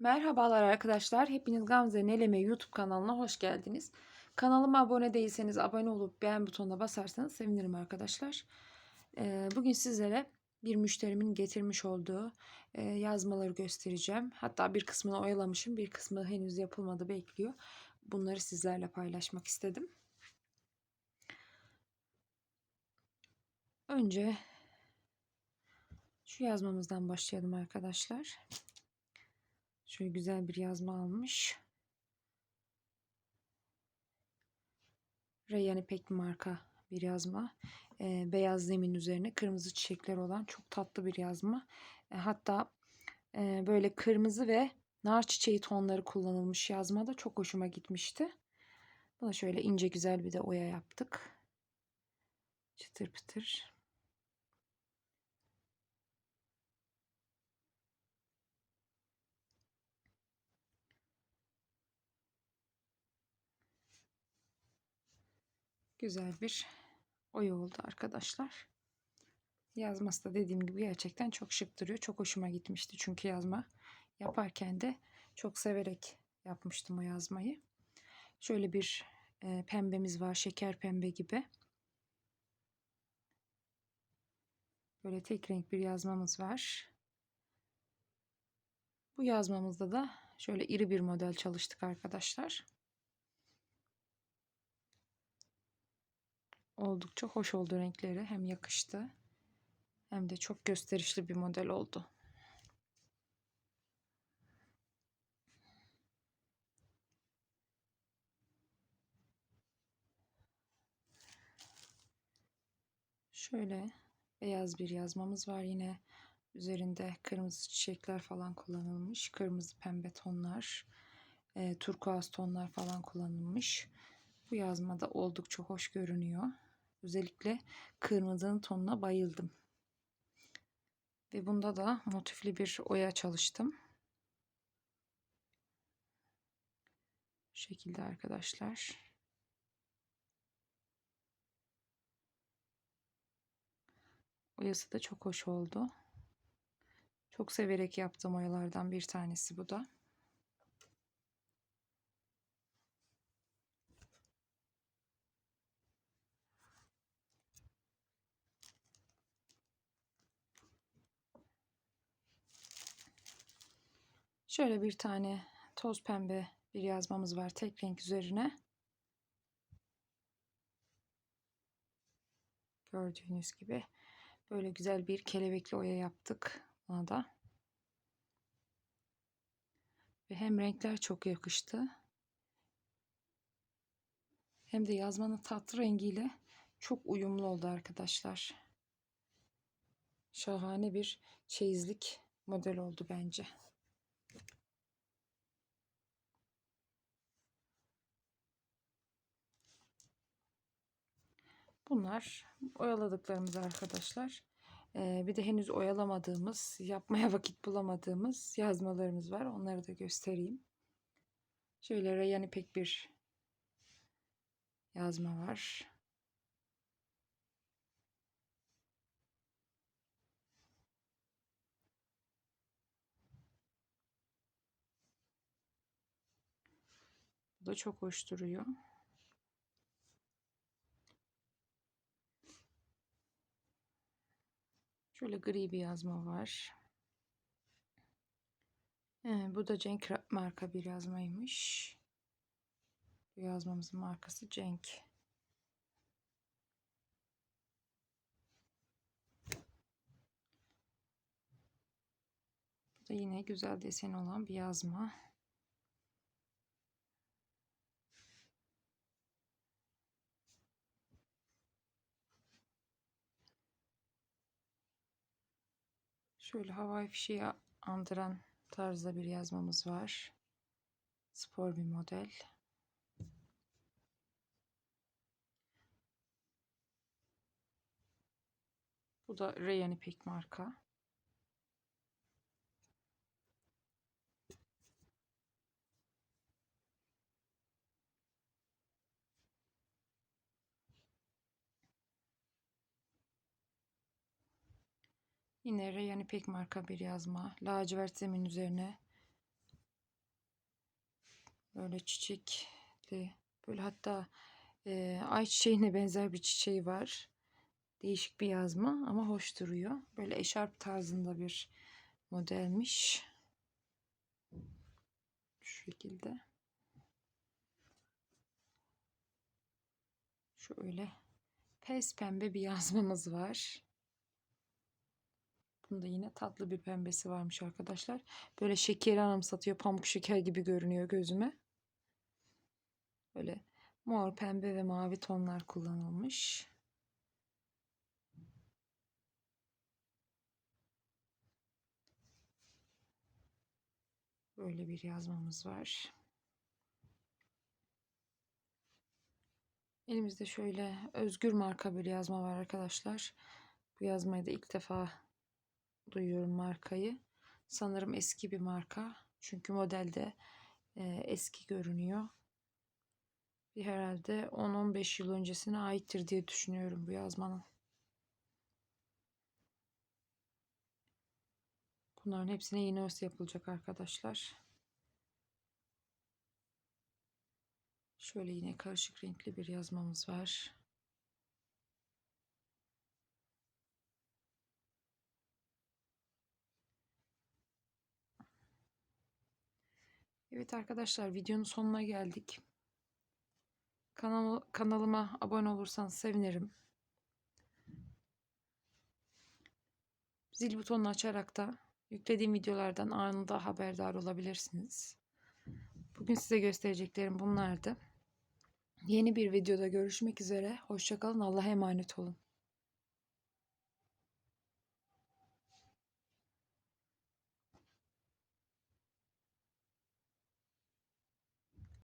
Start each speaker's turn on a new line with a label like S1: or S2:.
S1: Merhabalar arkadaşlar. Hepiniz Gamze Neleme YouTube kanalına hoş geldiniz. Kanalıma abone değilseniz abone olup beğen butonuna basarsanız sevinirim arkadaşlar. Ee, Bugün sizlere bir müşterimin getirmiş olduğu e, yazmaları göstereceğim. Hatta bir kısmını oyalamışım, bir kısmı henüz yapılmadı bekliyor. Bunları sizlerle paylaşmak istedim. Önce şu yazmamızdan başlayalım arkadaşlar. Şöyle güzel bir yazma almış. Reyyan İpek marka bir yazma. Ee, beyaz zemin üzerine kırmızı çiçekler olan çok tatlı bir yazma. E, hatta e, böyle kırmızı ve nar çiçeği tonları kullanılmış yazmada çok hoşuma gitmişti. Buna şöyle ince güzel bir de oya yaptık. Çıtır pıtır. Güzel bir oya oldu arkadaşlar. Yazması da dediğim gibi gerçekten çok şık duruyor. Çok hoşuma gitmişti çünkü yazma yaparken de çok severek yapmıştım o yazmayı. Şöyle bir e, pembemiz var. Şeker pembe gibi. Böyle tek renk bir yazmamız var. Bu yazmamızda da şöyle iri bir model çalıştık arkadaşlar. Oldukça hoş oldu renkleri. Hem yakıştı hem de çok gösterişli bir model oldu. Şöyle beyaz bir yazmamız var yine. Üzerinde kırmızı çiçekler falan kullanılmış. Kırmızı pembe tonlar, e, turkuaz tonlar falan kullanılmış. Bu yazmada oldukça hoş görünüyor. Özellikle kırmızının tonuna bayıldım. Ve bunda da motifli bir oya çalıştım. Bu şekilde arkadaşlar. Oyası da çok hoş oldu. Çok severek yaptığım oyalardan bir tanesi bu da. Şöyle bir tane toz pembe bir yazmamız var tek renk üzerine. Gördüğünüz gibi böyle güzel bir kelebekli oya yaptık ona da. Ve hem renkler çok yakıştı. Hem de yazmanın tatlı rengiyle çok uyumlu oldu arkadaşlar. Şahane bir çeyizlik model oldu bence. Bunlar oyaladıklarımız arkadaşlar. Ee, bir de henüz oyalamadığımız, yapmaya vakit bulamadığımız yazmalarımız var. Onları da göstereyim. Şöyle Reyyan İpek bir yazma var. Bu da çok hoş duruyor. Şöyle gri bir yazma var. Ee, bu da Cenk marka bir yazmaymış. Bu yazmamızın markası Cenk. Bu da yine güzel desen olan bir yazma. Şöyle havai fişeği andıran tarzda bir yazmamız var. Spor bir model. Bu da Reyyan İpek marka. Yine Reyyan İpek marka bir yazma. Lacivert zemin üzerine Böyle çiçekli. Böyle hatta e, ay çiçeğine benzer bir çiçeği var. Değişik bir yazma ama hoş duruyor. Böyle eşarp tarzında bir modelmiş. Şu şekilde. Şöyle pes pembe bir yazmamız var. Bunda yine tatlı bir pembesi varmış arkadaşlar. Böyle şekeri anımsatıyor. Pamuk şeker gibi görünüyor gözüme. Böyle mor, pembe ve mavi tonlar kullanılmış. Böyle bir yazmamız var. Elimizde şöyle Özgür marka bir yazma var arkadaşlar. Bu yazmayı da ilk defa duyuyorum markayı. Sanırım eski bir marka. Çünkü modelde e, eski görünüyor. Bir herhalde 10-15 yıl öncesine aittir diye düşünüyorum bu yazmanın. Bunların hepsine yeni öz yapılacak arkadaşlar. Şöyle yine karışık renkli bir yazmamız var. Evet arkadaşlar videonun sonuna geldik. Kanal, kanalıma abone olursanız sevinirim. Zil butonunu açarak da yüklediğim videolardan anında haberdar olabilirsiniz. Bugün size göstereceklerim bunlardı. Yeni bir videoda görüşmek üzere. Hoşçakalın. Allah'a emanet olun.